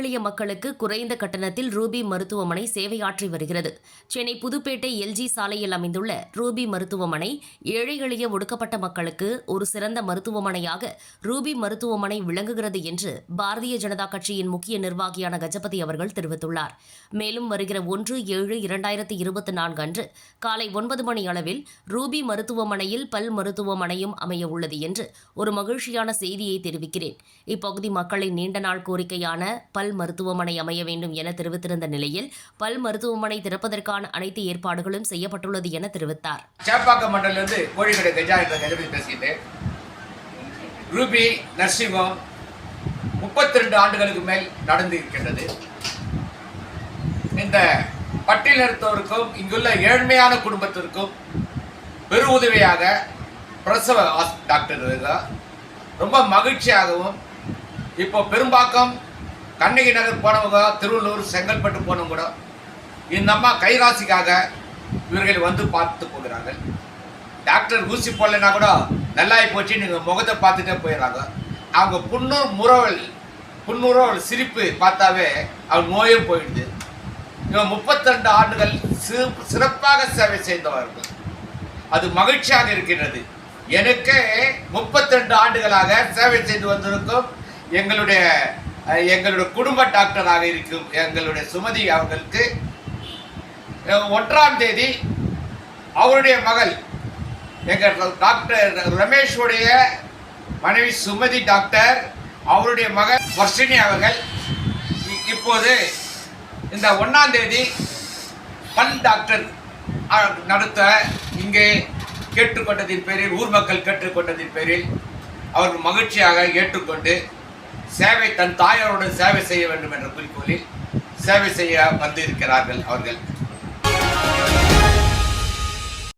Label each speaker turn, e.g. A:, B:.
A: மக்களுக்கு குறைந்த கட்டணத்தில் ரூபி மருத்துவமனை சேவையாற்றி வருகிறது. சென்னை புதுப்பேட்டை எல்ஜி சாலையில் அமைந்துள்ள ரூபி மருத்துவமனை ஏழை எளிய ஒடுக்கப்பட்ட மக்களுக்கு ஒரு சிறந்த மருத்துவமனையாக ரூபி மருத்துவமனை விளங்குகிறது என்று பாரதிய ஜனதா கட்சியின் முக்கிய நிர்வாகியான கஜபதி அவர்கள் தெரிவித்துள்ளார். மேலும் வருகிற ஒன்று ஏழு இரண்டாயிரத்தி இருபத்தி நான்கு அன்று காலை ஒன்பது மணி அளவில் ரூபி மருத்துவமனையில் பல் மருத்துவமனையும் அமைய உள்ளது என்று ஒரு மகிழ்ச்சியான செய்தியை தெரிவிக்கிறேன். இப்பகுதி மக்களின் நீண்ட நாள் கோரிக்கையான பல் பல் மருத்துவமனை அமைய வேண்டும் என தெரிவித்திருந்த நிலையில் பல் மருத்துவமனை திறப்பதற்கான அனைத்து ஏற்பாடுகளும் செய்யப்பட்டுள்ளது என தெரிவித்தார்.
B: சேப்பாக்கம் மண்டலிருந்து கோழிக்கடை கஜா என்ற கஜபதி பேசுகிறேன் ரூபி நர்சிங் ஹோம் முப்பத்தி ரெண்டு ஆண்டுகளுக்கு மேல் நடந்து இருக்கின்றது. இந்த பட்டியலிருத்தோருக்கும் இங்குள்ள ஏழ்மையான குடும்பத்திற்கும் பெரு உதவியாக பிரசவ டாக்டர் ரொம்ப மகிழ்ச்சியாகவும் இப்போ பெரும்பாக்கம் கண்ணகி நகர் போனவங்க திருவள்ளூர் செங்கல்பட்டு போனவங்க கூட இந்த அம்மா கைராசிக்காக இவர்கள் வந்து பார்த்து போகிறார்கள். டாக்டர் ஊசி போடலைன்னா கூட நல்லாயி போச்சு நீங்கள் முகத்தை பார்த்துட்டே போயிடுறாங்க அவங்க புண்ணூர் முறவல் புன்னுறவல் சிரிப்பு பார்த்தாவே அவங்க நோயும் போயிடுது. இவன் முப்பத்தெண்டு ஆண்டுகள் சிறு- சிறப்பாக சேவை செய்தவர்கள். அது மகிழ்ச்சியாக இருக்கின்றது. எனக்கு முப்பத்தெண்டு ஆண்டுகளாக சேவை செய்து வந்திருக்கும் எங்களுடைய எங்களுடைய குடும்ப டாக்டராக இருக்கும். எங்களுடைய சுமதி அவர்களுக்கு ஒன்றாம் தேதி அவருடைய மகள் எங்கள் டாக்டர் ரமேஷுடைய மனைவி சுமதி டாக்டர் அவருடைய மகள் வர்ஷினி அவர்கள் இப்போது இந்த ஒன்றாம் தேதி பல் டாக்டர் நடத்த இங்கே கேட்டுக்கொண்டதின் பேரில் ஊர் மக்கள் கேட்டுக்கொண்டதின் பேரில் அவர்கள் மகிழ்ச்சியாக ஏற்றுக்கொண்டு சேவை தன் தாயாருடன் சேவை செய்ய வேண்டும் என்ற குறிக்கோளில் சேவை செய்ய வந்திருக்கிறார்கள் அவர்கள்.